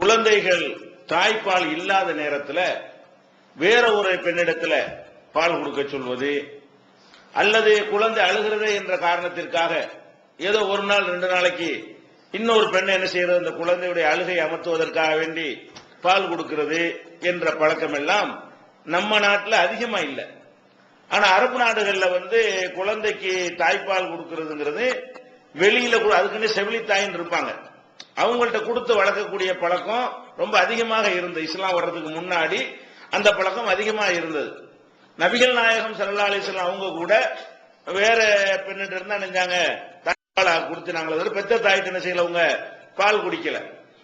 குழந்தைகள் தாய்ப்பால் இல்லாத நேரத்தில் வேற ஒரு பெண்ணிடத்தில் பால் கொடுக்க சொல்வது அல்லது குழந்தை அழுகிறது என்ற காரணத்திற்காக ஏதோ ஒரு நாள் ரெண்டு நாளைக்கு இன்னொரு பெண் என்ன செய்யறது? அந்த குழந்தையுடைய அழுகை அமர்த்துவதற்காக வேண்டி பால் கொடுக்கிறது என்ற பழக்கம் எல்லாம் நம்ம நாட்டில் அதிகமா இல்லை. ஆனா அரபு நாடுகளில் வந்து குழந்தைக்கு தாய்ப்பால் கொடுக்கறதுங்கிறது வெளியில கூட அதுக்குன்னு செவிலி தாயின்னு இருப்பாங்க. அவங்கள்ட்ட கொடுத்து வளர்க்கக்கூடிய பழக்கம் ரொம்ப அதிகமாக இருந்தது. இஸ்லாம் வர்றதுக்கு முன்னாடி அந்த பழக்கம் அதிகமாக இருந்தது. நபிகள் நாயகம் சல்லா அலிஸ்லாம் அவங்க கூட வேற பெண்ணிட்ட இருந்தா நினைஞ்சாங்க தாய்ப்பாலை கொடுத்து நாங்கள் பெத்த தாய்ட்டு என்ன செய்யல அவங்க பால் குடிக்கல.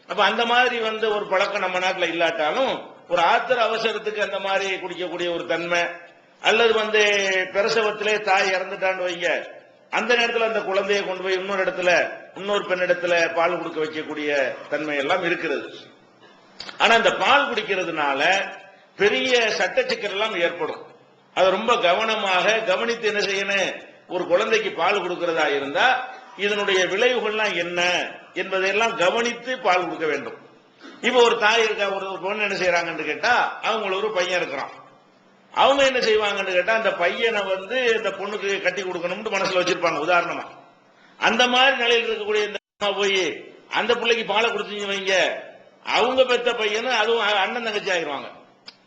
அப்ப அந்த மாதிரி வந்து ஒரு பழக்கம் நம்ம நாட்டில் இல்லாட்டாலும் ஒரு ஆத்திர அவசரத்துக்கு அந்த மாதிரி குடிக்கக்கூடிய ஒரு தன்மை அல்லது வந்து பிரசவத்திலே தாய் இறந்துட்டான்னு வைங்க அந்த நேரத்தில் அந்த குழந்தையை கொண்டு போய் இன்னொரு இடத்துல இன்னொரு பெண்ணிடத்துல பால் கொடுக்க வைக்கக்கூடிய தன்மை எல்லாம் இருக்கிறது. ஆனா இந்த பால் குடிக்கிறதுனால பெரிய சட்ட சிக்கல் எல்லாம் ஏற்படும். அது ரொம்ப கவனமாக கவனித்து என்ன செய்யணும்? ஒரு குழந்தைக்கு பால் கொடுக்கிறதா இருந்தா இதனுடைய விளைவுகள்லாம் என்ன என்பதையெல்லாம் கவனித்து பால் கொடுக்க வேண்டும். இப்ப ஒரு தாய் இருக்கா ஒரு ஒரு பொண்ணு என்ன செய்யறாங்கன்னு கேட்டா அவங்களுக்கு ஒரு பையன் இருக்கிறான். அவங்க என்ன செய்வாங்கன்னு கேட்டா அந்த பையனை வந்து இந்த பொண்ணுக்கு கட்டி கொடுக்கணும்னு மனசுல வச்சிருப்பாங்க உதாரணமா. அந்த மாதிரி நிலையில் இருக்கக்கூடிய இந்த அம்மா போய் அந்த பிள்ளைக்கு பாலை கொடுத்தீங்க வைங்க. அவங்க பெத்த பையனும் அதுவும் அண்ணன் தங்கச்சி ஆகிருவாங்க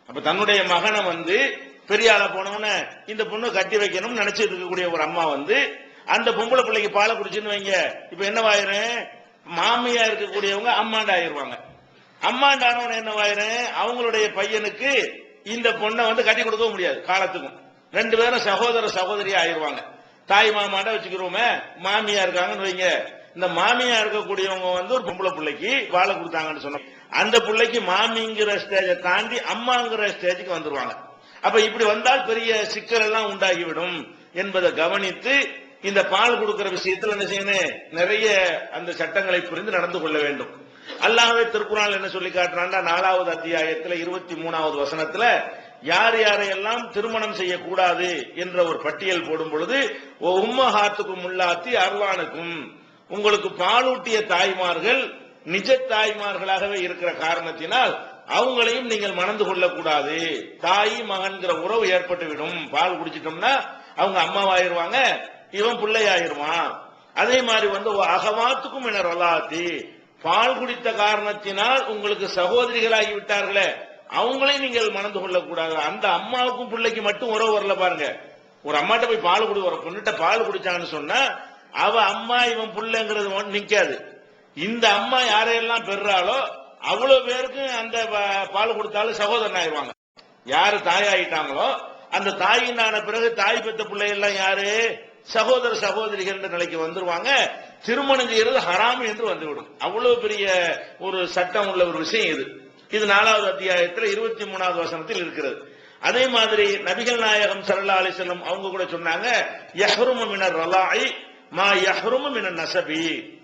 அப்ப தன்னுடைய மகனை வந்து பெரிய ஆளா போனவன இந்த பொண்ணு கட்டி வைக்கணும்னு நினைச்சிட்டு இருக்கக்கூடிய ஒரு அம்மா வந்து அந்த பொம்பளை பிள்ளைக்கு பாலை குடிச்சுன்னு வைங்க. இப்ப என்னவாயிரும் மாமியா இருக்கக்கூடியவங்க அம்மாண்டா ஆயிருவாங்க அம்மாண்டானவன் என்னவாயிரும் அவங்களுடைய பையனுக்கு இந்த பொண்ணை வந்து கட்டி கொடுக்க முடியாது காலத்துக்கும். ரெண்டு பேரும் சகோதர சகோதரியா ஆயிடுவாங்க தாய் மாமாட்ட வச்சுக்கிறோமே மாமியா இருக்காங்கன்னு வைங்க. இந்த மாமியா இருக்கக்கூடியவங்க வந்து ஒரு பொம்பளை பிள்ளைக்கு வாழை கொடுத்தாங்கன்னு சொன்னோம். அந்த பிள்ளைக்கு மாமிங்கிற ஸ்டேஜை தாண்டி அம்மாங்கிற ஸ்டேஜுக்கு வந்துருவாங்க. அப்ப இப்படி வந்தால் பெரிய சிக்கல் எல்லாம் உண்டாகிவிடும் என்பதை கவனித்து இந்த பால் கொடுக்கிற விஷயத்தில் என்ன செய்யணும்? நிறைய அந்த சட்டங்களை புரிந்து நடந்து கொள்ள வேண்டும். அல்லாஹ்வே திருக்குறான் என்ன சொல்லி காட்டுறான்டா? நாலாவது அத்தியாயத்துல இருபத்தி மூணாவது வசனத்துல யார் யாரையெல்லாம் திருமணம் செய்யக்கூடாது என்ற ஒரு பட்டியல் போடும் பொழுது உம்மஹாத்துக்கும் உள்ளாத்தி அர்வானுக்கும் உங்களுக்கு பாலூட்டிய தாய்மார்கள் நிஜ தாய்மார்களாகவே இருக்கிற காரணத்தினால் அவங்களையும் நீங்கள் மணந்து கொள்ளக்கூடாது. தாய் மகன்கிற உறவு ஏற்பட்டுவிடும். பால் குடிச்சிட்டோம்னா அவங்க அம்மாவாயிருவாங்க இவன் பிள்ளையாயிருவான். அதே மாதிரி வந்து அகவாத்துக்கும் என ரொலாத்தி பால் குடித்த காரணத்தினால் உங்களுக்கு சகோதரிகளாகி விட்டார்களே அவங்களையும் நீங்கள் மணந்து கொள்ளக்கூடாது. அந்த அம்மாவுக்கும் பிள்ளைக்கு மட்டும் உறவு வரல பாருங்க. ஒரு அம்மாட்ட போய் பால் குடி ஒரு பொண்ணுட்ட பால் குடிச்சாங்கன்னு சொன்னா அவ அம்மா இவன் பிள்ளைங்கிறது நிக்காது. இந்த அம்மா யாரையெல்லாம் பெறாளோ அவ்வளவு பேருக்கு அந்த ப- பால் கொடுத்தாலும் சகோதரன் ஆயிடுவாங்க. யாரு தாயாயிட்டாங்களோ அந்த தாயினான பிறகு தாய் பெற்ற பிள்ளை எல்லாம் யாரு? சகோதர சகோதரிகள் நிலைக்கு வந்துருவாங்க. திருமணம் செய்யறது ஹராம் என்று வந்துவிடும். அவ்வளவு பெரிய ஒரு சட்டம் உள்ள ஒரு விஷயம் இது. இது நாலாவது அத்தியாயத்தில் இருபத்தி மூணாவது வசனத்தில் இருக்கிறது. அதே மாதிரி நபிகள் நாயகம் சல்லா அலிசல்லம் அவங்க கூட சொன்னாங்க யஹ்ருமு மினர் ரலாய் மா யஹ்ருமு மினர் நசபி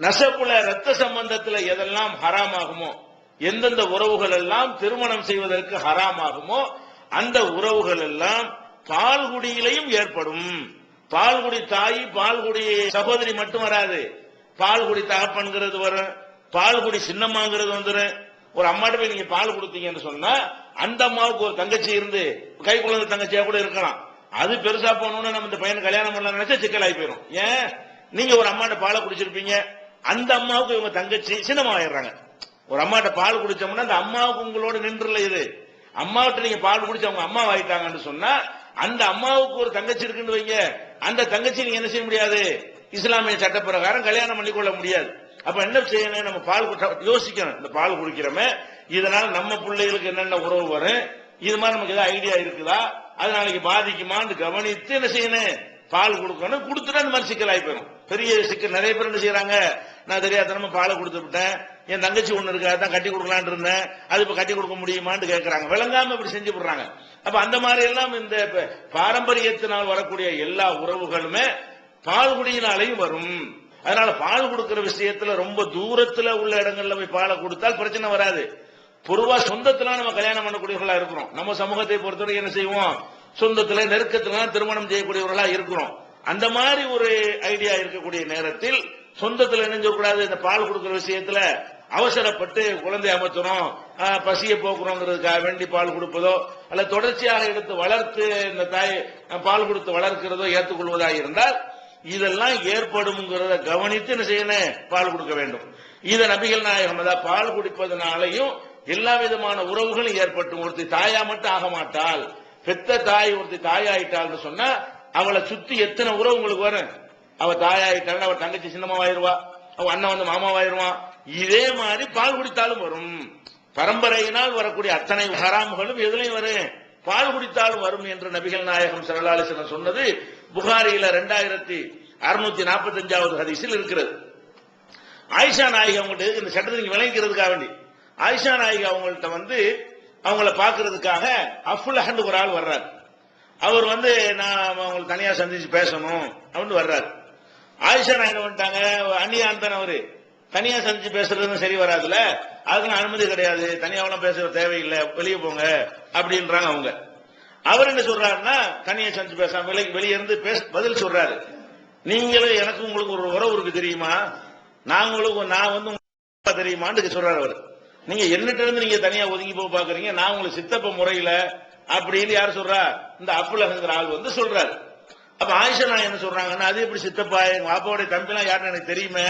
நசப்புல ரத்த சம்பந்தத்துல எதெல்லாம் ஹராம் ஆகுமோ எந்தெந்த உறவுகள் எல்லாம் திருமணம் செய்வதற்கு ஹராம் ஆகுமோ அந்த உறவுகள் எல்லாம் பால்குடியிலையும் ஏற்படும். பால்குடி தாய் பால்குடி சகோதரி மட்டும் வராது. பால்குடி தகப்பன்கிறது வரும். பால்குடி சின்னம்மாங்கிறது வந்துடும் ஒரு அம்மாட்ட போய் நீங்க பால் கொடுத்தீங்கன்னு சொன்னா அந்த அம்மாவுக்கு ஒரு தங்கச்சி இருந்து கை குழந்தை தங்கச்சியா கூட இருக்கலாம். அது பெருசா போகணும்னு நம்ம இந்த பையனை கல்யாணம் பண்ணலாம் நினைச்சா சிக்கலாகி போயிடும் ஏன்? நீங்க ஒரு அம்மாட்ட பாலை குடிச்சிருப்பீங்க. அந்த அம்மாவுக்கு இவங்க தங்கச்சி சின்னம்மா ஆயிடுறாங்க ஒரு அம்மாட்ட பால் குடிச்சோம்னா அந்த அம்மாவுக்கு உங்களோட நின்றுல இது. அம்மாவிட்ட நீங்க பால் குடிச்சு அவங்க அம்மா ஆயிட்டாங்கன்னு சொன்னா அந்த அம்மாவுக்கு ஒரு தங்கச்சி இருக்குன்னு வைங்க. அந்த தங்கச்சி நீங்க என்ன செய்ய முடியாது? இஸ்லாமிய சட்ட பிரகாரம் கல்யாணம் பண்ணிக்கொள்ள முடியாது. அப்ப என்ன செய்யணும்? நம்ம பால் யோசிக்கணும். இந்த பால் குடிக்கிறோமே இதனால நம்ம பிள்ளைகளுக்கு என்னென்ன உறவு வரும்? இது மாதிரி நமக்கு ஏதாவது ஐடியா இருக்குதா? அது நாளைக்கு பாதிக்குமான்னு கவனித்து என்ன செய்யணும்? பால் கொடுக்கணும். கொடுத்துட்டா இந்த மாதிரி சிக்கல் ஆகி பெரிய சிக்கல். நிறைய பேர் என்ன செய்யறாங்க? நான் தெரியாதனமா பாலை கொடுத்து விட்டேன். என் தங்கச்சி ஒண்ணு இருக்காது தான் கட்டி கொடுக்கலான் இருந்தேன். அது இப்ப கட்டி கொடுக்க முடியுமான்னு கேட்கறாங்க விளங்காம இப்படி செஞ்சு விடுறாங்க அப்ப அந்த மாதிரி எல்லாம் இந்த பாரம்பரியத்தினால் வரக்கூடிய எல்லா உறவுகளுமே பால் குடியினாலையும் வரும். அதனால பால் கொடுக்கிற விஷயத்துல ரொம்ப தூரத்துல உள்ள இடங்கள்ல போய் பாலை கொடுத்தால் பிரச்சனை வராது. பொதுவா சொந்தத்துல நம்ம கல்யாணம் பண்ணக்கூடியவர்களா இருக்கிறோம். நம்ம சமூகத்தை பொறுத்தவரை என்ன செய்வோம்? சொந்தத்துல நெருக்கத்துல திருமணம் செய்யக்கூடியவர்களா இருக்கிறோம். அந்த மாதிரி ஒரு ஐடியா இருக்கக்கூடிய நேரத்தில் சொந்தத்துல இணைஞ்ச இந்த பால் கொடுக்கிற விஷயத்துல அவசரப்பட்டு குழந்தை அமர்த்தணும். பசியை போக்குறோங்கிறதுக்காக வேண்டி பால் கொடுப்பதோ அல்ல தொடர்ச்சியாக எடுத்து வளர்த்து இந்த தாய் பால் கொடுத்து வளர்க்கிறதோ ஏற்றுக்கொள்வதாக இருந்தால் இதெல்லாம் ஏற்படும்ங்கிறத கவனித்து என்ன செய்யணும்? பால் கொடுக்க வேண்டும். இதை நபிகள் நாயகம் அதாவது பால் குடிப்பதனாலையும் எல்லா விதமான உறவுகளும் ஏற்பட்டும். ஒருத்தி தாயா மட்டும் ஆக மாட்டாள். பெத்த தாய் ஒருத்தி தாயாயிட்டாள்னு சொன்னா அவளை சுத்தி எத்தனை உறவு உங்களுக்கு வரும்? அவ தாயாயிட்டாலும் அவ தங்கச்சி சின்னமாவாயிருவா அவ அண்ணன் வந்து மாமாவாயிருவான் இதே மாதிரி பால் குடித்தாலும் வரும். பரம்பரையினால் வரக்கூடிய அத்தனை ஹராம்களும் எதுலையும் வரும்? பால் குடித்தாலும் வரும் என்று நபிகள் நாயகம் சரலாலிசனம் சொன்னது புகாரியில ரெண்டாயிரத்தி அறுநூத்தி நாற்பத்தி அஞ்சாவது ஹதீஸில் இருக்கிறது. ஆயிஷா நாயகி அவங்கள்ட்ட இந்த சட்டத்தை நீங்க விளங்கிறதுக்காக வேண்டி? ஆயிஷா நாயகி அவங்கள்ட்ட வந்து அவங்கள பாக்குறதுக்காக அஃபுல் ஒரு ஆள் வர்றாரு. அவர் வந்து நான் அவங்களை தனியா சந்திச்சு பேசணும் அப்படின்னு வர்றாரு. ஆயிஷா என்ன வந்துட்டாங்க அந்நியான் தானே அவரு. தனியா சந்திச்சு பேசுறதுன்னு சரி வராதுல அதுக்கு அனுமதி கிடையாது. தனியாவெல்லாம் பேசுற தேவையில்லை. வெளியே போங்க. அப்படின்றாங்க அவங்க. அவர் என்ன சொல்றாருன்னா தனியா சந்திச்சு பேசாம வெளியே இருந்து பேச பதில் சொல்றாரு. நீங்களும் எனக்கு உங்களுக்கு ஒரு உறவு இருக்கு தெரியுமா? நாங்களும் நான் வந்து தெரியுமான்னு சொல்றாரு அவர். நீங்க என்னட்ட இருந்து நீங்க தனியா ஒதுங்கி போக பாக்குறீங்க. நான் உங்களுக்கு சித்தப்ப முறையில அப்படின்னு யார் சொல்றா? இந்த அப்புலகங்கிற ஆள் வந்து சொல்றாரு. அப்ப ஆயிஷா நான் என்ன சொல்றாங்கன்னா அது எப்படி சித்தப்பா? எங்க பாப்பாவுடைய தம்பிலாம் யாருன்னு எனக்கு தெரியுமே.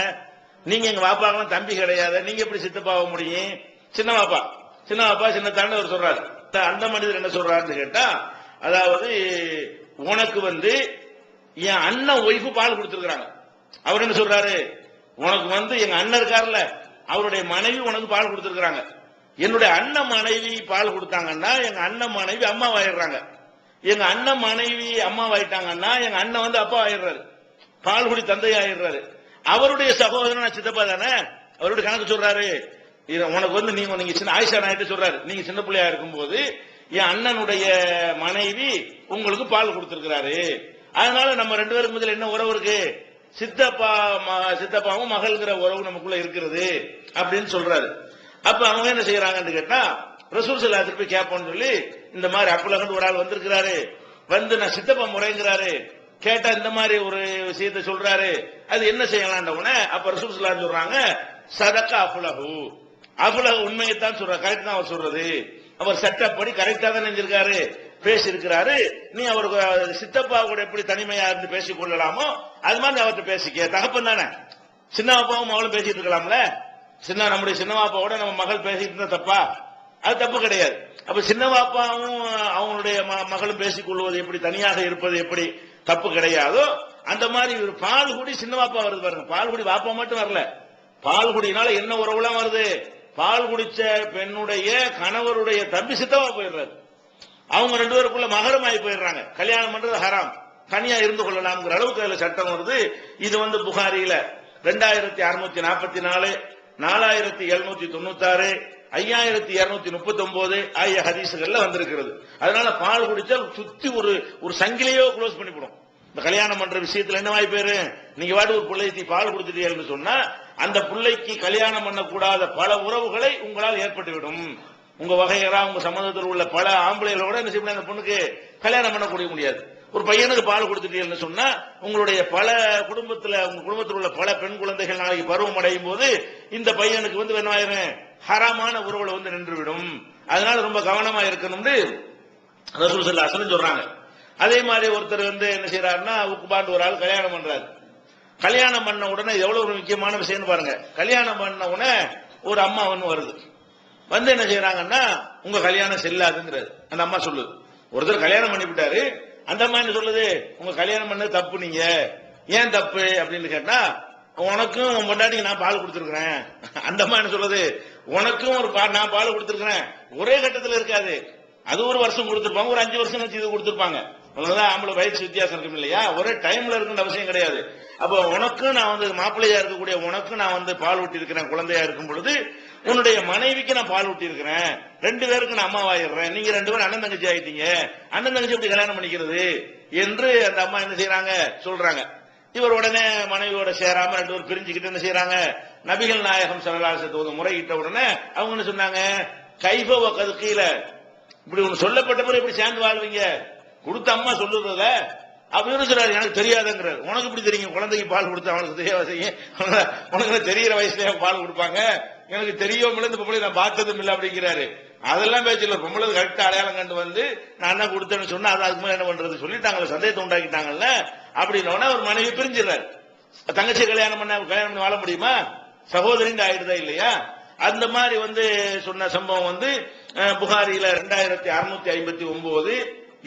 நீங்க எங்க வாப்பாக்கெல்லாம் தம்பி கிடையாது. நீங்க எப்படி சித்தப்பாக முடியும்? சின்ன பாப்பா சின்ன பாப்பா சின்ன தாண்ட அவர் சொல்றாரு. அந்த மனிதர் என்ன சொல்றாருன்னு கேட்டா அதாவது உனக்கு வந்து என் அண்ணன் ஒய்ஃபு பால் கொடுத்துருக்காங்க அவர் என்ன சொல்றாரு? உனக்கு வந்து எங்க அண்ணன் இருக்காருல்ல அவருடைய மனைவி உனக்கு பால் கொடுத்துருக்காங்க என்னுடைய அண்ணன் மனைவி பால் கொடுத்தாங்கன்னா எங்க அண்ணன் மனைவி அம்மாவாயிடுறாங்க. எங்க அண்ணன் மனைவி அம்மாவாயிட்டாங்கன்னா எங்க அண்ணன் வந்து அப்பா ஆயிடுறாரு. பால் குடி தந்தை ஆயிடுறாரு. அவருடைய சகோதரன் நான் சித்தப்பா தானே? அவருடைய கணக்கு சொல்றாரு. இது உனக்கு வந்து நீங்க நீங்க சின்ன ஆயிஷா நாயிட்டு சொல்றாரு. நீங்க சின்ன பிள்ளையா இருக்கும்போது என் அண்ணனுடைய மனைவி உங்களுக்கு பால் கொடுத்திருக்கிறாரு. அதனால நம்ம ரெண்டு பேருக்கு முதல்ல என்ன உறவு இருக்கு? சித்தப்பா ம- சித்தப்பாவும் மகள்கிற உறவு நமக்குள்ள இருக்கிறது அப்படின்னு சொல்றாரு. அப்ப அவங்க என்ன செய்யறாங்கன்னு கேட்டா ரசூல் சல்லாத்துக்கு போய் கேட்போம்னு சொல்லி இந்த மாதிரி அப்புலகண்டு ஒரு ஆள் வந்திருக்கிறாரு. வந்து நான் சித்தப்பா முறைங்கிறாரு. கேட்டா இந்த மாதிரி ஒரு விஷயத்தை சொல்றாரு. அது என்ன செய்யலாம் உடனே அப்ப ரசூல் சல்லா சொல்றாங்க சதக்கா அஃபுலகு அப்புலகு உண்மையைத்தான் சொல்ற கரெக்ட் தான் அவர் சொல்றது. அவர் சட்டப்படி கரெக்டா தான் நினைஞ்சிருக்காரு பேசியிருக்கிறாரு. நீ அவருக்கு சித்தப்பா கூட எப்படி தனிமையா இருந்து பேசிக் கொள்ளலாமோ அது மாதிரி அவர்கிட்ட பேசிக்க. தகப்பன் தானே. சின்ன அப்பாவும் மகளும் பேசிட்டு இருக்கலாம்ல. சின்ன நம்முடைய சின்னவாப்பாவோட நம்ம மகள் பேசிட்டு இருந்தா தப்பா? அது தப்பு கிடையாது. அப்ப சின்னவாப்பாவும் அவங்களுடைய ம- மகளும் பேசிக் கொள்வது எப்படி தனியாக இருப்பது எப்படி தப்பு கிடையாதோ அந்த மாதிரி ஒரு பால் குடி சின்னவாப்பா வருது பாருங்க. பால் குடி வாப்பா மட்டும் வரல. பால் குடினால என்ன உறவுலாம் வருது? பால் குடிச்ச பெண்ணுடைய கணவருடைய தம்பி சித்தவா போயிடுறாரு. அவங்க ரெண்டு பேருக்குள்ள ஆகி போயிடுறாங்க. கல்யாணம் பண்றது ஹராம். தனியா இருந்து கொள்ளலாம்ங்கிற அளவுக்கு அதுல சட்டம் வருது. இது வந்து புகாரியில ரெண்டாயிரத்தி அறுநூத்தி நாற்பத்தி நாலு நாலாயிரத்தி எழுநூத்தி தொண்ணூத்தாறு ஐயாயிரத்தி இருநூத்தி முப்பத்தி ஒன்பது ஆகிய ஹதீசுகள்ல வந்திருக்கிறது. அதனால பால் குடிச்சால் சுத்தி ஒரு ஒரு சங்கிலியோ க்ளோஸ் பண்ணிவிடும் இந்த கல்யாணம் பண்ற விஷயத்துல என்ன வாய்ப்பு நீங்க வாட்டு ஒரு பிள்ளைக்கு பால் கொடுத்துட்டீங்கன்னு சொன்னா அந்த பிள்ளைக்கு கல்யாணம் பண்ணக்கூடாத பல உறவுகளை உங்களால் ஏற்பட்டுவிடும். உங்க வகையரா உங்க சம்மந்தத்தில் உள்ள பல ஆம்பளைகளோட என்ன செய்ய அந்த பொண்ணுக்கு கல்யாணம் பண்ணக்கூடிய முடியாது. ஒரு பையனுக்கு பால் கொடுத்துட்டீங்கன்னு சொன்னா உங்களுடைய பல குடும்பத்துல உங்க குடும்பத்தில் உள்ள பல பெண் குழந்தைகள் நாளைக்கு பருவம் அடையும் போது இந்த பையனுக்கு வந்து என்ன ஆயிரும்? ஹராமான உறவுல வந்து நின்றுவிடும். அதனால ரொம்ப கவனமா இருக்கணும்னு ரசூல் சல்லாசனம் சொல்றாங்க. அதே மாதிரி ஒருத்தர் வந்து என்ன செய்யறாருன்னா உக்குபாண்டு ஒரு ஆள் கல்யாணம் பண்றாரு. கல்யாணம் பண்ண உடனே எவ்வளவு ஒரு முக்கியமான விஷயம்னு பாருங்க. கல்யாணம் பண்ண உடனே ஒரு அம்மா ஒன்று வருது. வந்து என்ன செய்யறாங்கன்னா உங்க கல்யாணம் செல்லாதுங்கிறது அந்த அம்மா சொல்லுது. ஒருத்தர் கல்யாணம் பண்ணிவிட்டாரு அந்த அம்மா என்ன சொல்லுது? உங்க கல்யாணம் பண்ணது தப்பு நீங்க. ஏன் தப்பு? அப்படின்னு கேட்டா உனக்கும் உன் பொண்டாட்டிக்கு நான் பால் கொடுத்துருக்குறேன். அந்த அம்மா என்ன சொல்லுது? உனக்கும் ஒரு பா- நான் பால் கொடுத்துருக்கிறேன். ஒரே கட்டத்தில் இருக்காது. அது ஒரு வருஷம் கொடுத்துருப்பாங்க ஒரு அஞ்சு வருஷம் கழிச்சு இது கொடுத்துருப்பாங்க. அவ்வளவுதான் ஆம்பளை வயசு வித்தியாசம் இருக்கும் இல்லையா? ஒரே டைம்ல இருக்குன்ற அவசியம் கிடையாது. அப்போ உனக்கும் நான் வந்து மாப்பிள்ளையா இருக்கக்கூடிய உனக்கும் நான் வந்து பால் ஊட்டி இருக்கிறேன் குழந்தையா இருக்கும் பொழுது உன்னுடைய மனைவிக்கு நான் பால் ஊட்டி இருக்கிறேன் ரெண்டு பேருக்கு நான் அம்மாவாயிடுறேன். நீங்க ரெண்டு பேரும் அண்ணன் தங்கச்சி ஆயிட்டீங்க. அண்ணன் தங்கச்சி எப்படி கல்யாணம் பண்ணிக்கிறது? என்று அந்த அம்மா என்ன செய்யறாங்க சொல்றாங்க. இவர் உடனே மனைவியோட சேராம ரெண்டு பேரும் பிரிஞ்சுக்கிட்டு என்ன செய்யறாங்க நபிகள் நாயகம் சரலாசத்தை ஒரு முறையிட்ட உடனே அவங்க என்ன சொன்னாங்க? கைப வக்கது கீழே. இப்படி ஒன்று சொல்லப்பட்ட பிறகு எப்படி சேர்ந்து வாழ்வீங்க? கொடுத்த அம்மா சொல்லுறத. அப்படின்னு சொல்றாரு. எனக்கு தெரியாதுங்கிறார். உனக்கு இப்படி தெரியும்? குழந்தைக்கு பால் கொடுத்து அவனுக்கு தெரியாத செய்யும்? உனக்கு தெரியிற வயசுல பால் கொடுப்பாங்க? எனக்கு தெரியும் இந்த பொம்பளை நான் பார்த்ததும் இல்லை அப்படிங்கிறாரு. அதெல்லாம் பேச்சு பொம்பளை கரெக்டாக அடையாளம் கண்டு வந்து நான் என்ன கொடுத்தேன்னு சொன்னா அது அதுக்கு மேலே என்ன பண்றது? சொல்லிட்டாங்கல்ல சந்தேகத்தை உண்டாக்கிட்டாங்கல்ல. அப்படின்னா ஒரு மனைவி பிரிஞ்சிடறாரு. தங்கச்சி கல்யாணம் பண்ண கல்யாணம் பண்ணி வாழ முடியுமா? சகோதரின்னு ஆயிடுதா இல்லையா? அந்த மாதிரி வந்து சொன்ன சம்பவம் வந்து புகாரியில ரெண்டாயிரத்தி அறுநூத்தி ஐம்பத்தி ஒன்பது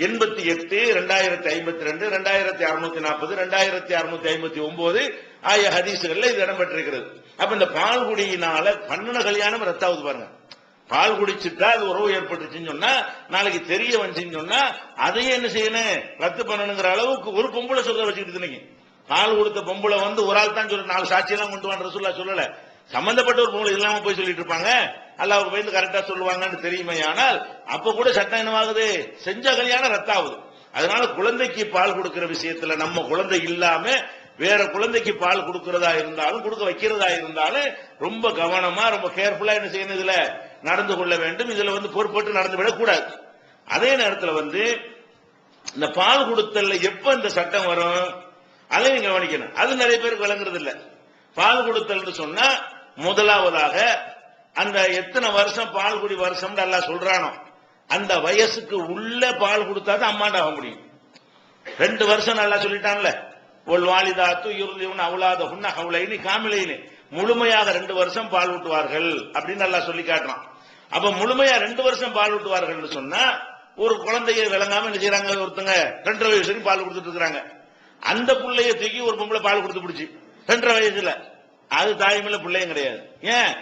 எண்பத்தி எட்டு ரெண்டாயிரத்தி ஐம்பத்தி ரெண்டு ரெண்டாயிரத்தி அறுநூத்தி நாற்பது ரெண்டாயிரத்தி அறுநூத்தி ஐம்பத்தி ஒன்பது ஆகிய ஹதீசுகள்ல இது இடம்பெற்றிருக்கிறது. அப்ப இந்த பால் குடியினால கல்யாணம் ரத்தாவது பாருங்க. பால் குடிச்சுட்டா அது உறவு ஏற்பட்டுச்சுன்னு சொன்னா நாளைக்கு தெரிய வந்துச்சுன்னு சொன்னா அதையே என்ன செய்யணும்? ரத்து பண்ணணுங்கிற அளவுக்கு ஒரு பொம்பளை சொல்ல வச்சுக்கிட்டு நீங்க பால் கொடுத்த பொம்பளை வந்து ஒரு ஆள் தான் சொல்ல நாலு சாட்சியெல்லாம் கொண்டு வான்ற ரசூல்லா சொல்லல. சம்பந்தப்பட்ட ஒரு பொம்பளை இல்லாம போய் சொல்லிட்டு இருப்பாங்க. அல்லாவுக்கு போய் கரெக்டா சொல்லுவாங்கன்னு தெரியுமே ஆனால் அப்ப கூட சட்டம் என்னவாகுது? செஞ்ச கல்யாணம் ரத்தாகுது. அதனால குழந்தைக்கு பால் கொடுக்கிற விஷயத்துல நம்ம குழந்தை இல்லாம வேற குழந்தைக்கு பால் கொடுக்கறதா இருந்தாலும் கொடுக்க வைக்கிறதா இருந்தாலும் ரொம்ப கவனமா ரொம்ப கேர்ஃபுல்லா என்ன செய்யணும் இதுல? நடந்து கொள்ள வேண்டும். இதுல வந்து பொறுப்பட்டு நடந்து விடக்கூடாது. அதே நேரத்தில் வந்து இந்த பால் கொடுத்தல்ல எப்ப இந்த சட்டம் வரும்? அதையும் கவனிக்கணும். அது நிறைய பேருக்கு விளங்குறது இல்ல பால் கொடுத்தல்னு சொன்னா முதலாவதாக அந்த எத்தனை வருஷம் பால் குடி வருஷம் நல்லா சொல்றானோ அந்த வயசுக்கு உள்ள பால் கொடுத்தாதான் அம்மாண்ட ஆக முடியும். ரெண்டு வருஷம் நல்லா சொல்லிட்டான்ல ஒரு வாலிதாத்து இறுதிவன் அவளாத ஹுன்ன ஹவுலைனி காமிலைன்னு முழுமையாக ரெண்டு வருஷம் பால் ஊட்டுவார்கள் அப்படின்னு நல்லா சொல்லி காட்டுறான். அப்ப முழுமையா ரெண்டு வருஷம் பால் ஊட்டுவார்கள் சொன்னா ஒரு குழந்தைய விளங்காம என்ன செய்யறாங்க ஒருத்தங்க ரெண்டரை வயசு பால் கொடுத்துட்டு இருக்கிறாங்க. அந்த பிள்ளைய தூக்கி ஒரு பொம்பளை பால் கொடுத்து பிடிச்சி. ரெண்டரை வயசுல. அது தாய்மையில பிள்ளையும் கிடையாது. ஏன்?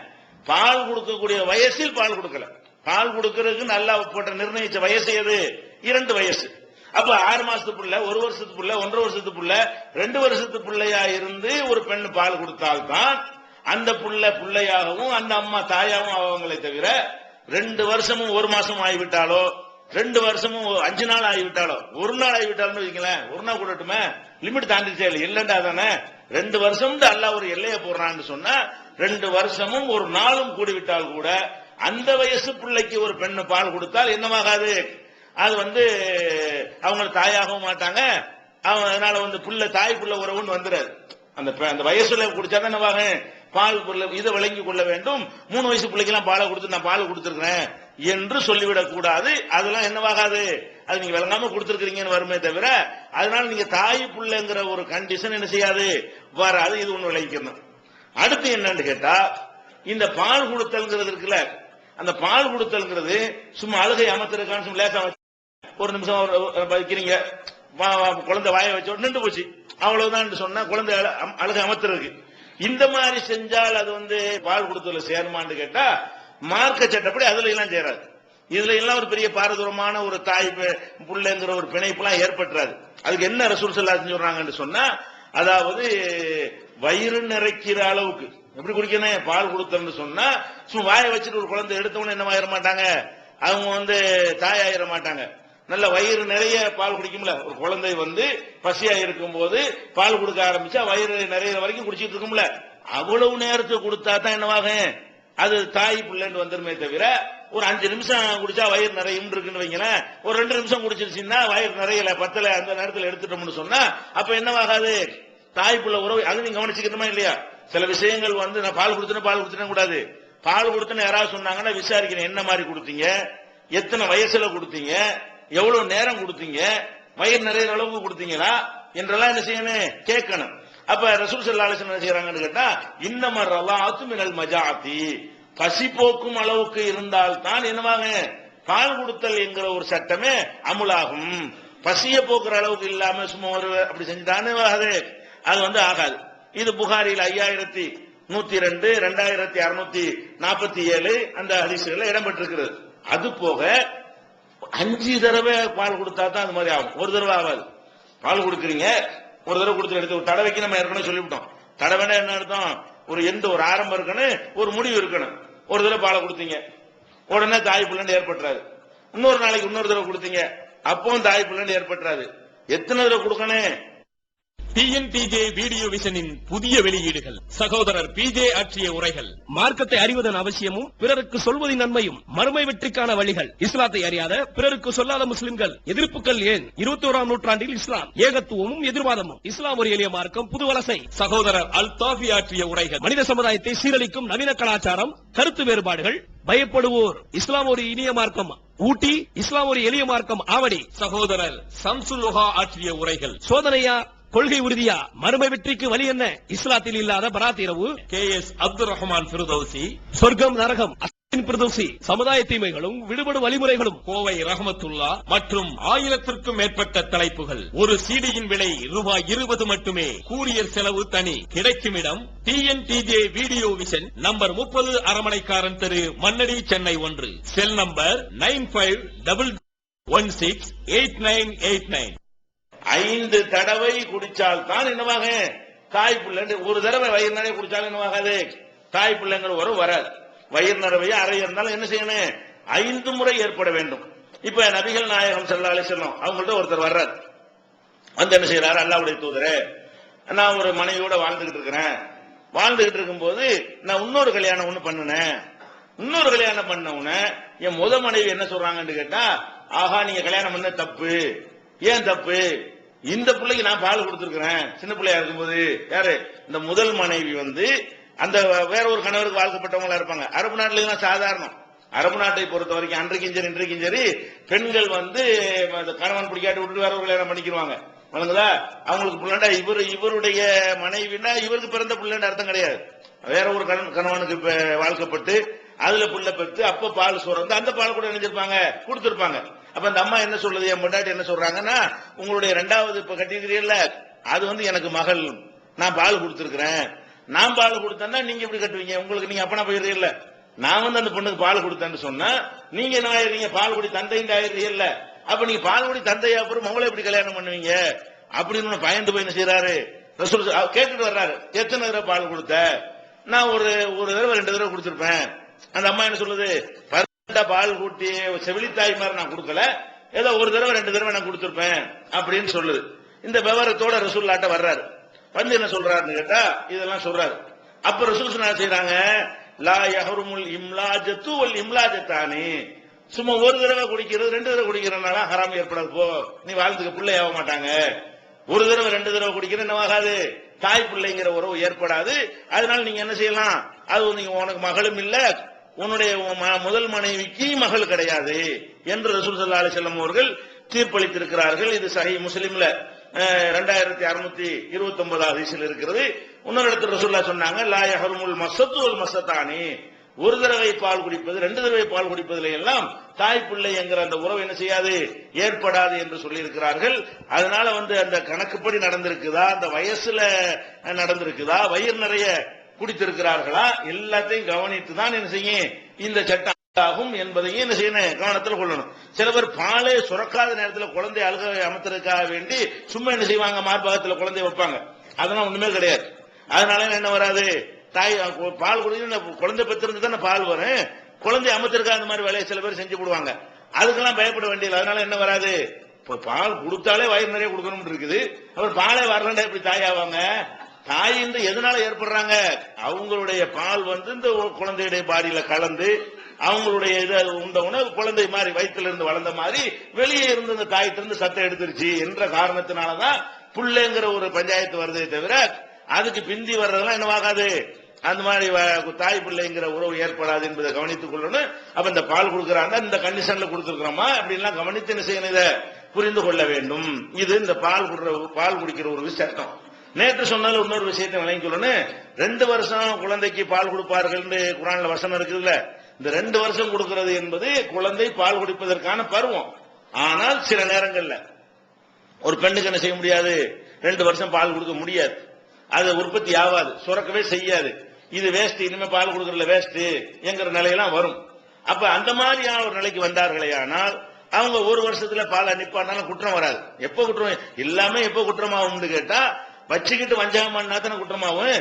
பால் கொடுக்கக்கூடிய வயசில் பால் கொடுக்கல. பால் கொடுக்கறதுக்கு நல்லா போட்ட நிர்ணயிச்ச வயசு எது? இரண்டு வயசு. அப்ப ஆறு மாசத்து புள்ள ஒரு வருஷத்து புள்ள ஒன்றரை வருஷத்து புள்ள ரெண்டு வருஷத்து பிள்ளையா இருந்து ஒரு பெண் பால் கொடுத்தால்தான் அந்த புள்ள பிள்ளையாகவும் அந்த அம்மா தாயாகவும் அவங்களை தவிர ரெண்டு வருஷமும் ஒரு மாசம் ஆகிவிட்டாலோ ரெண்டு வருஷமும் அஞ்சு நாள் ஆகிவிட்டாலோ ஒரு நாள் ஆகிவிட்டாலும் வைக்கல ஒரு நாள் கூடட்டுமே? லிமிட் தாண்டிச்சே இல்லை. இல்லைண்டா தானே ரெண்டு வருஷம் அல்ல ஒரு எல்லையை போடுறான்னு சொன்னா ரெண்டு வருஷமும் ஒரு நாளும் கூடிவிட்டால் கூட அந்த வயசு பிள்ளைக்கு ஒரு பெண்ணு பால் கொடுத்தால் என்னமாகாது? அது வந்து அவங்க தாயாகவும் மாட்டாங்க. அதனால வந்து புள்ள தாய் புள்ள உறவுன்னு வந்துடாது அந்த ப- அந்த வயசுல குடிச்சா தான் என்னவாக பால் புள்ள இதை விளங்கி கொள்ள வேண்டும். மூணு வயசு பிள்ளைக்கெல்லாம் பாலை கொடுத்து நான் பால் கொடுத்துருக்கேன் என்று சொல்லிவிடக் கூடாது அதெல்லாம் என்னவாகாது அது நீங்க விளங்காம கொடுத்துருக்கீங்கன்னு வருமே தவிர அதனால நீங்க தாய் பிள்ளைங்கிற ஒரு கண்டிஷன் என்ன செய்யாது? வராது. இது ஒண்ணு விளைவிக்கணும் அடுத்து என்னன்னு கேட்டா இந்த பால் கொடுத்தல்ங்கிறது இருக்குல்ல அந்த பால் கொடுத்தல்ங்கிறது சும்மா அழுகை அமர்த்திருக்கான்னு சும்மா லேசா ஒரு நிமிஷம் வைக்கிறீங்க. வா- வா- குழந்தை வாய வச்சு நின்று போச்சு. அவ்வளவுதான் சொன்னா குழந்தை அழ- அழுகை அமர்த்துறதுக்கு இந்த மாதிரி செஞ்சால் அது வந்து பால் கொடுத்ததுல சேருமான்னு கேட்டா மார்க்க சட்டப்படி அதுல எல்லாம் சேராது. இதுல எல்லாம் ஒரு பெரிய பாரதூரமான ஒரு தாய் புள்ளைங்கிற ஒரு பிணைப்புலாம் ஏற்பட்டுறாது. அதுக்கு என்ன ரசூல் செல்லா சொல்றாங்கன்னு சொன்னா அதாவது வயிறு நிறைக்கிற அளவுக்கு. எப்படி குடிக்கணும்? பால் கொடுத்தோம்னு சொன்னா சும்மா வாயை வச்சுட்டு ஒரு குழந்தை எடுத்தவொன்னு என்ன ஆயிர மாட்டாங்க? அவங்க வந்து தாயாயிர மாட்டாங்க. நல்ல வயிறு நிறைய பால் குடிக்கும்ல. ஒரு குழந்தை வந்து பசியா இருக்கும்போது பால் கொடுக்க ஆரம்பிச்சா வயிறு நிறைய வரைக்கும் குடிச்சிட்டு இருக்கும்ல. அவ்வளவு நேரத்துக்கு கொடுத்தா தான் என்னவாகும்? அது தாய் பிள்ளைன்னு வந்துருமே தவிர ஒரு அஞ்சு நிமிஷம் குடிச்சா வயிறு நிறையும் இருக்குன்னு வைங்களேன். ஒரு ரெண்டு நிமிஷம் குடிச்சிருச்சுன்னா வயிறு நிறையல பத்தல அந்த நேரத்தில் எடுத்துட்டோம்னு சொன்னா அப்ப என்னவாகாது? தாய் புள்ள உறவு அது நீங்க கவனிச்சுக்கணுமா இல்லையா? சில விஷயங்கள் வந்து நான் பால் கொடுத்தேன் பால் கொடுத்தேன் கூடாது. பால் கொடுத்துன்னு யாராவது சொன்னாங்கன்னா விசாரிக்கணும் என்ன மாதிரி கொடுத்தீங்க? எத்தனை வயசுல கொடுத்தீங்க? எவ்வளவு நேரம் கொடுத்தீங்க? வயிறு நிறைய அளவுக்கு கொடுத்தீங்களா? என்றெல்லாம் என்ன செய்யணும்? கேட்கணும். அப்ப ரசூல் ஸல்லல்லாஹு என்ன செய்யறாங்கன்னு கேட்டா இன்னமர் ரலாத்து மினல் மஜாத்தி பசி போக்கும் அளவுக்கு இருந்தால் தான் என்னவாங்க? பால் கொடுத்தல் என்கிற ஒரு சட்டமே அமுலாகும். பசிய போக்குற அளவுக்கு இல்லாம சும்மா ஒரு அப்படி செஞ்சுதானே ஆகாது. அது வந்து ஆகாது. இது புகாரில் ஐயாயிரத்தி நூத்தி ரெண்டு ரெண்டாயிரத்தி அறுநூத்தி நாற்பத்தி ஏழு அந்த ஹரிசுகள் இடம்பெற்றிருக்கிறது. அது போக அஞ்சு தடவை பால் கொடுத்தா தான் அது மாதிரி ஆகும். ஒரு தடவை ஆகாது. பால் கொடுக்குறீங்க ஒரு தடவை கொடுத்து எடுத்து ஒரு தடவைக்கு நம்ம ஏற்கனவே சொல்லிவிட்டோம். தடவைனா என்ன அர்த்தம்? ஒரு எந்த ஒரு ஆரம்பம் இருக்கணும் ஒரு முடிவு இருக்கணும். ஒரு தடவை பாலை கொடுத்தீங்க. உடனே தாய் பிள்ளைன்னு ஏற்பட்டுறாரு. இன்னொரு நாளைக்கு இன்னொரு தடவை கொடுத்தீங்க. அப்பவும் தாய் பிள்ளைன்னு ஏற்பட்டுறாரு. எத்தனை தடவை கொடுக்கணும்? டிஎன்டிஜே வீடியோ விஷனின் புதிய வெளியீடுகள். சகோதரர் பிஜே ஆற்றிய உரைகள். மார்க்கத்தை அறிவதன் அவசியமும் பிறருக்கு சொல்வதின் நன்மையும் மறுமை வெற்றிக்கான வழிகள். இஸ்லாத்தை அறியாத பிறருக்கு சொல்லாத முஸ்லிம்கள். எதிர்ப்புகள் ஏன்? இருபத்தி ஓராம் நூற்றாண்டில் இஸ்லாம். ஏகத்துவமும் எதிர்வாதமும். இஸ்லாம் ஒரு எளிய மார்க்கம் புது வலசை. சகோதரர் அல்தாஃபி ஆற்றிய உரைகள். மனித சமுதாயத்தை சீரழிக்கும் நவீன கலாச்சாரம் கருத்து வேறுபாடுகள். பயப்படுவோர். இஸ்லாம் ஒரு இனிய மார்க்கம். ஊட்டி இஸ்லாம் ஒரு எளிய மார்க்கம். ஆவடி. சகோதரர் சம்சுலுஹா ஆற்றிய உரைகள். சோதனையா கொள்கை உறுதியா? மறுமை வெற்றிக்கு வழி என்ன? இஸ்லாத்தில் இல்லாத பராத் இரவு. K S Abdul Rahman Firdausi. சொர்க்கம் நரகம் பிரதோசி சமுதாய தீமைகளும் விடுபடும் வழிமுறைகளும். கோவை ரஹமத்துல்லா மற்றும் ஆயிரத்திற்கும் மேற்பட்ட தலைப்புகள். ஒரு சீடியின் விலை ரூபாய் இருபது மட்டுமே. கூரியர் செலவு தனி. கிடைக்கும் இடம் டிஎன்டிஜே வீடியோ விஷன் நம்பர் முப்பது அரமனைக்காரன் தெரு மண்ணடி சென்னை ஒன்று. Cell number nine five double one six eight nine eight nine. ஐந்து தடவை குடிச்சால் தான் என்னவாக? தாய் பிள்ளை ஒரு தடவை வயிறு நிறைய குடிச்சாலும் என்னவாகாது? தாய் பிள்ளைங்கிற உறவு வராது வயிறு நிறைய அறை இருந்தாலும் என்ன செய்யணும்? ஐந்து முறை ஏற்பட வேண்டும். இப்ப நபிகள் நாயகம் செல்லாலே செல்லும் அவங்கள்ட்ட ஒருத்தர் வர்றார். வந்து என்ன செய்யறாரு அல்லாவுடைய தூதரே நான் ஒரு மனைவியோட வாழ்ந்துகிட்டு இருக்கிறேன். வாழ்ந்துகிட்டு இருக்கும்போது நான் இன்னொரு கல்யாணம் ஒண்ணு பண்ணினேன். இன்னொரு கல்யாணம் பண்ண உடனே என் முத மனைவி என்ன சொல்றாங்கன்னு கேட்டா ஆஹா நீங்க கல்யாணம் பண்ண தப்பு. ஏன் தப்பு? இந்த பிள்ளைக்கு நான் பால் கொடுத்துருக்கிறேன். சின்ன பிள்ளையா இருக்கும்போது யாரு? இந்த முதல் மனைவி வந்து அந்த வேற ஒரு கணவருக்கு வாழ்க்கப்பட்டவங்களா இருப்பாங்க. அரபு நாட்டுல சாதாரணம். அரபு நாட்டை பொறுத்த வரைக்கும் அன்றைக்கும் சரி இன்றைக்கும் சரி பெண்கள் வந்து அந்த கணவன் பிடிக்காட்டி விட்டுட்டு வேற ஒரு கல்யாணம் பண்ணிக்கிறாங்க வழங்குதா அவங்களுக்கு பிள்ளைண்டா இவர் இவருடைய மனைவினா இவருக்கு பிறந்த பிள்ளைன்ற அர்த்தம் கிடையாது. வேற ஒரு கணவன் கணவனுக்கு வாழ்க்கப்பட்டு அதுல புள்ள பெற்று அப்ப பால் சுரந்து அந்த பால் கூட நினைச்சிருப்பாங்க கொடுத்திருப்பாங்க. அப்ப அந்த அம்மா என்ன சொல்றது என் முன்னாடி என்ன சொல்றாங்கன்னா உங்களுடைய ரெண்டாவது இப்ப கட்டிக்கிறீல்ல அது வந்து எனக்கு மகள். நான் பால் கொடுத்துருக்கிறேன். நான் பால் கொடுத்தேன்னா நீங்க எப்படி கட்டுவீங்க? உங்களுக்கு நீங்க அப்பனா போயிடுறீல்ல நான் வந்து அந்த பொண்ணுக்கு பால் கொடுத்தேன்னு சொன்னா நீங்க என்ன ஆயிடுறீங்க பால் குடி தந்தைன்னு ஆயிடுறீல்ல அப்ப நீங்க பால் குடி தந்தையா அப்புறம் மகளை எப்படி கல்யாணம் பண்ணுவீங்க? அப்படின்னு ஒண்ணு பயந்து போய் என்ன செய்யறாரு ரசூல் கேட்டுட்டு வர்றாரு. எத்தனை தடவை பால் கொடுத்த? நான் ஒரு ஒரு தடவை ரெண்டு தடவை கொடுத்துருப்பேன். அந்த அம்மா என்ன சொல்லுது? பால் கூட்டி செவிலித்தாய் மாதிரி நான் கொடுக்கல. ஏதோ ஒரு தடவை ரெண்டு தடவை நான் கொடுத்துருப்பேன் அப்படின்னு சொல்லுது. இந்த விவரத்தோட ரசூல்லாட்ட வர்றாரு. வந்து என்ன சொல்றாருன்னு கேட்டா இதெல்லாம் சொல்றாரு. அப்ப ரசூல் என்ன செய்யறாங்க லா யஹருமுல் இம்லாஜத்து ஒல் இம்லாஜத்தானே சும்மா ஒரு தடவை குடிக்கிறது ரெண்டு தடவை குடிக்கிறதுனால ஹராம் ஏற்படாது போ. நீ வாழ்த்துக்கு பிள்ளை ஆக மாட்டாங்க. ஒரு தடவை ரெண்டு தடவை குடிக்கிறது என்ன ஆகாது தாய் பிள்ளைங்கிற உறவு ஏற்படாது. அதனால நீங்க என்ன செய்யலாம்? அது நீங்க உனக்கு மகளும் இல்லை உன்னுடைய ம- முதல் மனைவிக்கு மகள் கிடையாது என்று ரசூல் சல்லா அலிசல்லம் அவர்கள் தீர்ப்பளித்திருக்கிறார்கள். இது சஹி முஸ்லீம்ல ரெண்டாயிரத்தி அறுநூத்தி இருபத்தி ஒன்பதாவது ஹதீஸில் இருக்கிறது. இன்னொரு இடத்துல ரசூல்லா சொன்னாங்க லா ஹருமுல் மசத்து ஒரு மசத்தானி ஒரு தடவை பால் குடிப்பது ரெண்டு தடவை பால் குடிப்பதில் எல்லாம் தாய் பிள்ளை என்கிற அந்த உறவு என்ன செய்யாது? ஏற்படாது என்று சொல்லியிருக்கிறார்கள். அதனால வந்து அந்த கணக்குப்படி நடந்திருக்குதா? அந்த வயசுல நடந்திருக்குதா? வயிறு நிறைய குடித்திருக்கிறார்களா எல்லாத்தையும் கவனித்து தான் என்ன செய்யும்? இந்த சட்டம் ஆகும் என்பதையும் என்ன செய்யணும்? கவனத்தில் கொள்ளணும். சில பேர் பாலே சுரக்காத நேரத்தில் குழந்தை அழுக அமைத்ததுக்காக வேண்டி சும்மா என்ன செய்வாங்க? மார்பகத்தில் குழந்தை வைப்பாங்க. அதெல்லாம் ஒண்ணுமே கிடையாது. அதனால என்ன வராது? தாய் பால் குடிக்கணும் குழந்தை பெற்றிருந்து தானே பால் வரும். குழந்தை அமைத்திருக்கா அந்த மாதிரி வேலையை சில பேர் செஞ்சு கொடுவாங்க. அதுக்கெல்லாம் பயப்பட வேண்டியது அதனால என்ன வராது? இப்ப பால் கொடுத்தாலே வயிறு நிறைய கொடுக்கணும் இருக்குது. அப்புறம் பாலே வரலண்டா இப்படி தாய் ஆவாங்க தாய் வந்து எதனால ஏற்படுறாங்க? அவங்களுடைய பால் வந்து இந்த குழந்தையுடைய பாடியில கலந்து அவங்களுடைய இதை உண்ட உணவு குழந்தை மாதிரி வயிற்றுல இருந்து வளர்ந்த மாதிரி வெளியே இருந்து இந்த தாயத்திலிருந்து சத்தம் எடுத்துருச்சு என்ற காரணத்தினாலதான் புள்ளைங்கிற ஒரு பஞ்சாயத்து வருதே தவிர அதுக்கு பிந்தி வர்றதெல்லாம் என்னவாகாது. அந்த மாதிரி வ- தாய் பிள்ளைங்கிற உறவு ஏற்படாது என்பதை கவனித்துக் கொள்ளணும். அப்ப இந்த பால் கொடுக்கறாங்க இந்த கண்டிஷன்ல கொடுத்துருக்கிறோமா அப்படின்லாம் கவனித்து என்ன செய்யணும் இதை? புரிந்து கொள்ள வேண்டும். இது இந்த பால் குடுற பால் குடிக்கிற ஒரு சட்டம் நேற்று சொன்னதுல இன்னொரு விஷயத்தை விளங்கி சொல்லணும் ரெண்டு வருஷம் குழந்தைக்கு பால் கொடுப்பார்கள் குரான்ல வசனம் இருக்குதுல்ல. இந்த ரெண்டு வருஷம் கொடுக்கிறது என்பது குழந்தை பால் குடிப்பதற்கான பருவம். ஆனால் சில நேரங்கள்ல ஒரு பெண்ணுக்கு என்ன செய்ய முடியாது? ரெண்டு வருஷம் பால் கொடுக்க முடியாது. அது உற்பத்தி ஆகாது சுரக்கவே செய்யாது. இது வேஸ்ட் இனிமே பால் கொடுக்கறதுல வேஸ்ட் என்கிற நிலையெல்லாம் வரும். அப்ப அந்த மாதிரியான ஒரு நிலைக்கு வந்தார்களே ஆனால் அவங்க ஒரு வருஷத்துல பால் நிப்பாட்டாலும் குற்றம் வராது. எப்ப குற்றம்? எல்லாமே எப்ப குற்றமாகும்னு கேட்டா வச்சுக்கிட்டு வஞ்சகம் பண்ணா தானே குற்றமாகும்?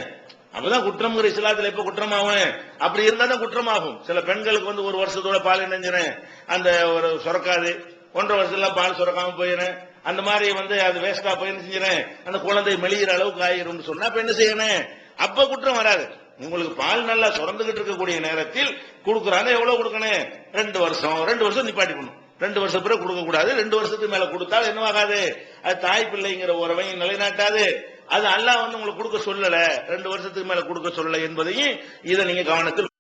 அப்பதான் குற்றம்ங்கிற இஸ்லாத்துல எப்ப குற்றமாகும். அப்படி இருந்தா தான் குற்றமாகும். சில பெண்களுக்கு வந்து ஒரு வருஷத்தோட பால் நினைஞ்சினேன் அந்த ஒரு சுரக்காது. ஒன்றரை வருஷத்துல பால் சுரக்காம போயிடும் அந்த மாதிரி வந்து அது வேஸ்டா போய் என்ன செஞ்சிடறேன் அந்த குழந்தை மெளிகிற அளவுக்கு ஆயிரும்னு சொன்னா அப்ப என்ன செய்யணும்? அப்ப குற்றம் வராது. உங்களுக்கு பால் நல்லா சுரந்துகிட்டு இருக்கக்கூடிய நேரத்தில் கொடுக்குறாங்க எவ்வளவு கொடுக்கணும்? ரெண்டு வருஷம். ரெண்டு வருஷம் நிப்பாட்டி பண்ணும் ரெண்டு வருஷம் பிறகு கொடுக்க கூடாது ரெண்டு வருஷத்துக்கு மேல கொடுத்தால் என்னவாகாது? அது தாய் பிள்ளைங்கிற உறவையும் நிலைநாட்டாது. அது அல்லாஹ் வந்து உங்களுக்கு கொடுக்க சொல்லல. ரெண்டு வருஷத்துக்கு மேல கொடுக்க சொல்லல என்பதையும் இதை நீங்க கவனத்தில்